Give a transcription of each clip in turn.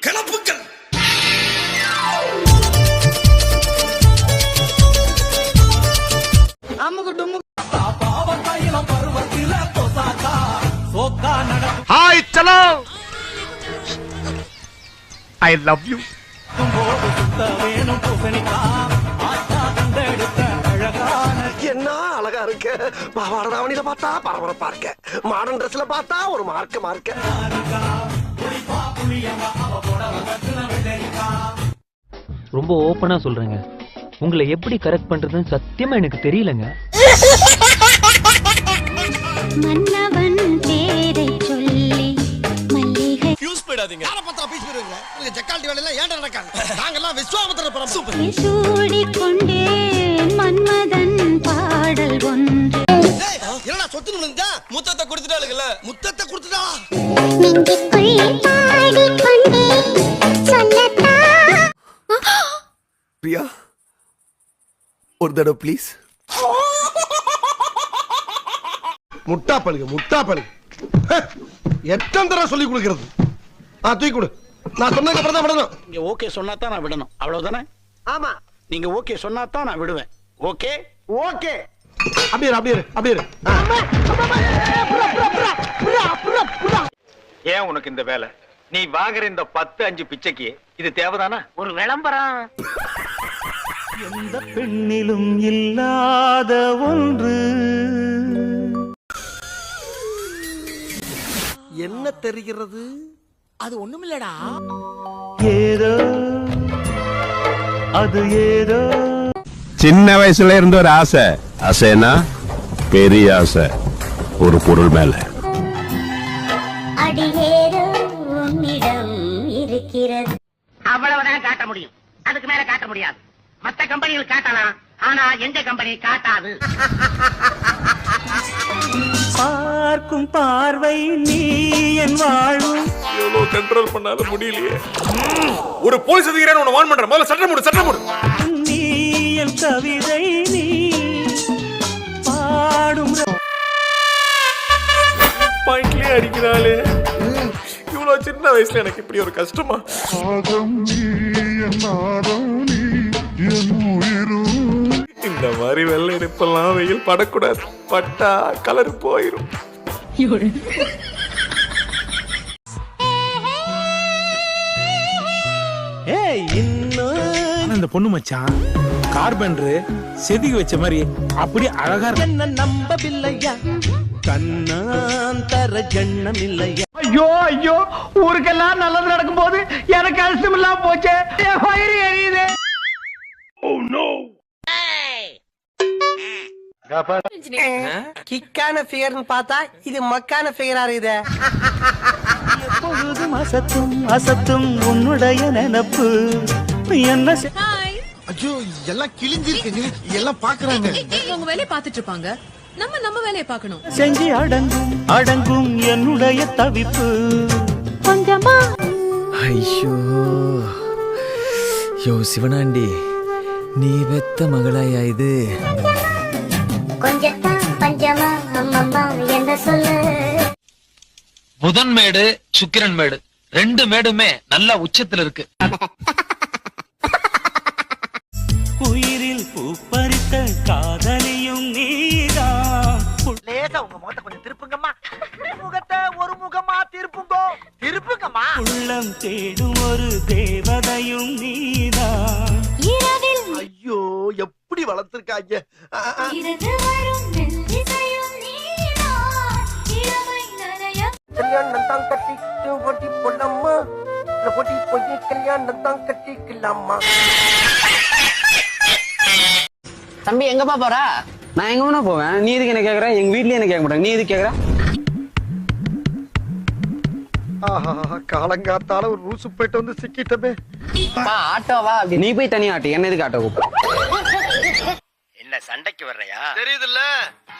கிளப்புக்கள் hi சலோ I love you என்ன அழகா இருக்கு? பாவாடை தாவணியில பார்த்தா பரபரப்பா இருக்க. மாடர்ன் ட்ரெஸ்ல பார்த்தா ஒரு மார்க்க மார்க்க. ரொம்ப ஓப்பனா சொல்றேங்க. உங்களை எப்படி கரெக்ட் பண்றதுன்னு சத்தியமா எனக்கு தெரியலங்க. மன்னவன் பேரை சொல்லி மல்லிகை யூஸ் போயிடாதீங்க. யார பார்த்தா பீஸ் போயிருவீங்க உங்க ஜக்கால்டி வேலையெல்லாம் ஏன்டா நடக்காது. நாங்கெல்லாம் விஸ்வாமத்திர பரம் சூடிக்கொண்டேன் மன்மதன் பாடல் ஒன்று. என்னடா சொத்து விழுந்தா முத்தத்தை கொடுத்துட்டாளுங்கல்ல முத்தத்தை கொடுத்துட்டா? பிரியா ஒரு தடவை ப்ளீஸ் முட்டா பழுகு முட்டா பழுகு எத்தனை தடவை சொல்லி கொடுக்கிறது? ஆ தூக்கி கொடு. நான் சொன்னதுக்கு அப்புறம் தான் விடணும். நீங்க ஓகே சொன்னா தான் நான் விடணும். அவ்வளவுதானே? ஆமா. நீங்க ஓகே சொன்னா தான் நான் விடுவேன். ஓகே ஓகே அப்படியே அப்படியே அப்படியே. ஏன் உனக்கு இந்த வேலை? நீ வாங்குற இந்த பத்து அஞ்சு பிச்சைக்கு இது தேவைதானா? ஒரு விளம்பரம். எந்த பெண்ணிலும் இல்லாத ஒன்று. என்ன தெரிகிறது? ஏதோ அது ஏதோ. சின்ன வயசுல இருந்த ஒரு ஆசை. ஆசைனா பெரிய ஆசை ஒரு பொருள் மேல. அவ்வளவுதான் காட்ட முடியும். அதுக்கு மேல காட்ட முடியாது. மத்த கம்பெனிகள் காட்டலாம் ஆனா எந்த கம்பெனி காட்டாது. பார்க்கும் பார்வை நீ என் வாழும். எவ்வளவு கண்ட்ரோல் பண்ணாலும் முடியலையே. ஒரு போலீஸ் அதிகாரி உன்னை வான் பண்றேன். முதல்ல சட்டம் மூடு சட்டம் மூடு. நீ என் கவிதை பாயிண்ட்லயே அடிக்கிறாளே. இவ்வளவு சின்ன வயசுல எனக்கு இப்படி ஒரு கஷ்டமா? இந்த மாதிரி வெள்ளை எடுப்பெல்லாம் வெயில் படக்கூடாது. பட்டா கலர் இன்னும். இந்த பொண்ணு மச்சான் கார்பெண்டர் செதுக்கி வச்ச மாதிரி அப்படியே அழகா என்ன நம்பவில்லையா? கண்ணாந்தர ஜண்ணம் இல்லையா ஐயோ ஐயோ ஊருக்கெல்லாம் நல்லது நடக்கும் போது எனக்கு அலசம் இல்லாம போச்சே. வயிறு எரியுது. கிக்கான ஃபிகர்னு பார்த்தா இது மக்கான ஃபிகரா இருக்குது. எப்பொழுதும் அசத்தும் அசத்தும் உன்னுடைய நினப்பு. என்ன ஐயோ எல்லாம் கிழிஞ்சிருக்கு எல்லாம் பாக்குறாங்க அவங்க வேலையை பார்த்துட்டு இருப்பாங்க. நம்ம நம்ம வேலையை பார்க்கணும். செஞ்சு அடங்கும் அடங்கும் என்னுடைய தவிப்பு. கொஞ்சமா. ஐயோ. யோ சிவனாண்டி நீ வெத்த மகளாயா இது? கொஞ்சத்தான் பஞ்சமா அம்மம்மா என்ன சொல்லு? புதன் மேடு சுக்கிரன் மேடு. ரெண்டு மேடுமே நல்ல உச்சத்துல இருக்கு. உயிரில் பூ பறித்த காதலியும் நீதான் லேசா உங்க முகத்தை கொஞ்சம் திருப்புங்கம்மா. முகத்தை ஒரு முகமா திருப்புங்கோ. திருப்புங்கம்மா. உள்ளம் தேடும் ஒரு தேவதையும் நீதான் இரவில் ஐயோ எப்படி வளர்த்திருக்காங்க கல்யாணம் தான் கட்டிட்டு ஒட்டி போடலாமா ஒட்டி போய் கல்யாணம் தான் கட்டிக்கலாமா தம்பி எங்கப்பா போறா? நான் எங்க வேணா போவேன். நீ இதுக்கு என்ன கேக்குற? எங்க வீட்லயே என்ன கேட்க மாட்டாங்க. நீ இது கேக்குற? ஆஹா காலங்காத்தால ஒரு ரூசு போயிட்டு வந்து சிக்கிட்டமே. ஆட்டோவா நீ போய் தனியா ஆட்டு. என்ன எதுக்கு ஆட்டோ கூப்பிட? என்ன சண்டைக்கு வர்றையா? தெரியுதுல்ல?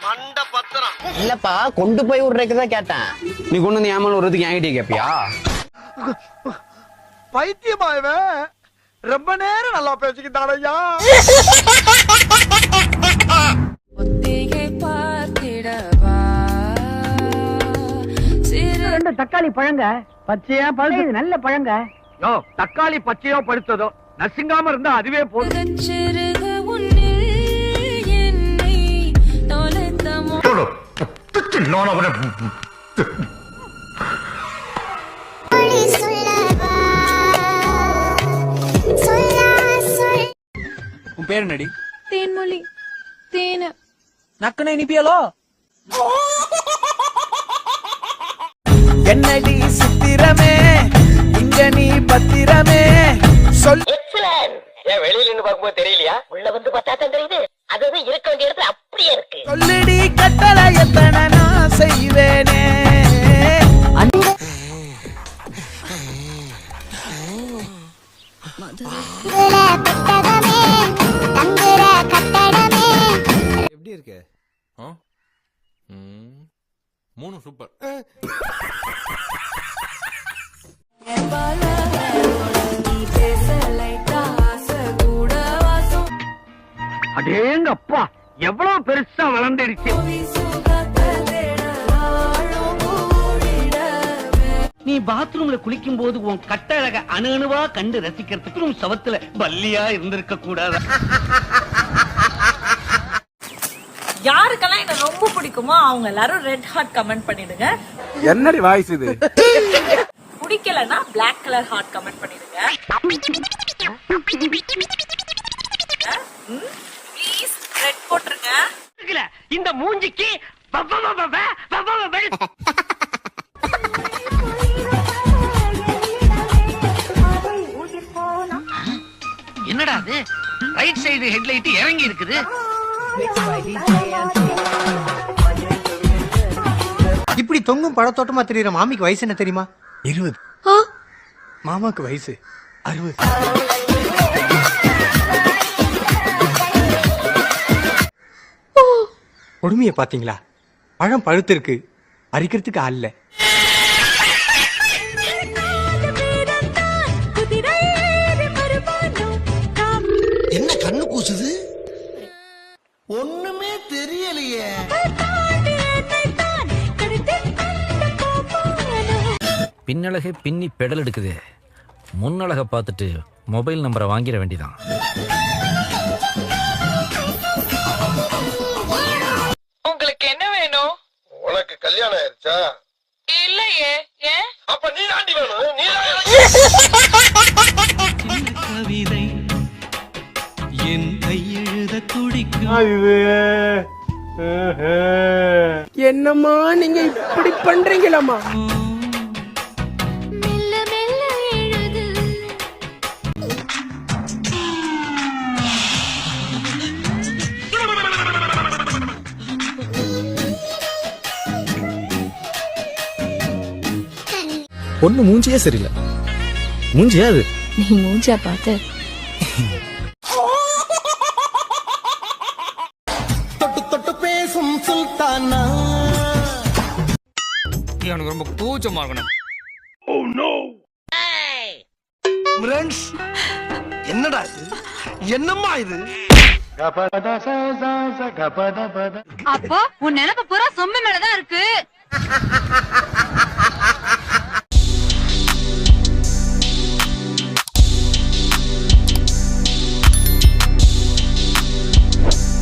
மண்ட பத்திரம். இல்லப்பா கொண்டு போய் விடுறதுக்கு தான் கேட்டேன். நீ கொண்டு வந்து ஏமால் விடுறதுக்கு என்கிட்ட கேப்பியா? பைத்தியமா இவன்? ரொம்ப நேரம் நல்லா பேசிக்கிட்டானையா ஒத்திகை இந்த தக்காளி பழங்க? பச்சையா பழகு நல்ல பழங்க. யோ தக்காளி பச்சையோ பழுத்ததோ? நசுங்காம இருந்தா அதுவே போதும். உன் பேர் என்னடி? தேன்மொழி. தேனு. நக்கனை இனிப்பியலோ? என்னடி சித்திரமே இங்க நீ பத்திரமே சொல் ஏன் வெளியில நின்னு பார்க்கும்போது தெரியலையா உள்ள வந்து பார்த்தா தான் தெரியுது அது அது இருக்க வேண்டிய இடத்துல அப்படியே இருக்கு சொல்லடி கட்டளை எத்தனை நான் செய்வேனே எப்படி இருக்கு மூணு சூப்பர் அடேங்கப்பா எவ்வளவு பெருசா வளர்ந்துடுச்சு. நீ பாத்ரூம்ல குளிக்கும் போது உன் கட்டழக அணு அணுவா கண்டு ரசிக்கிறதுக்கு உன் சவத்துல பல்லியா இருந்திருக்க கூடாது? யாருக்கெல்லாம் என்ன ரொம்ப பிடிக்குமோ அவங்க எல்லாரும் ரெட் ஹார்ட் கமெண்ட் பண்ணிடுங்க. என்னடி வாய்ஸ் இது? பிடிக்கலன்னா பிளாக் கலர் ஹார்ட் கமெண்ட் பண்ணிடுங்க. ப்ளீஸ் ரெட் போட்டுருங்க. இந்த மூஞ்சிக்கு. என்னடா அது? ரைட் சைடு ஹெட்லைட் இறங்கி இருக்குது இப்படி தொங்கும் பழத்தோட்டமா தெரியற மாமிக்கு வயசு என்ன தெரியுமா? இருபது. மாமாக்கு வயசு அறுபது. கொடுமைய பாத்தீங்களா பழம் பழுத்திருக்கு. பறிக்கிறதுக்கு ஆள் ஒண்ணுமே தெரியலையே. பின்னழகை பின்னி பெடல் எடுக்குது. முன்னழக பார்த்துட்டு மொபைல் நம்பரை வாங்கிட வேண்டியதான் உங்களுக்கு என்ன வேணும்? உனக்கு கல்யாணம் ஆயிருச்சா? இல்லையே ஏன்? அப்ப நீ தாண்டி வேணும். நீ துடிக்கும் என்னம்மா நீங்க இப்படி பண்றீங்களாமா மெல்ல மெல்ல எழுது. பொண்ணு மூஞ்சியே சரியில்லை. மூஞ்சியா அது? நீ மூஞ்சா பார்த்து. எனக்கு ரொம்ப கூச்சமா இருக்கணும். ஃப்ரெண்ட்ஸ் என்னடா இது? என்னம்மா இது? அப்போ உன் நினைப்பு பூரா சொம்பு மேலதான் இருக்கு.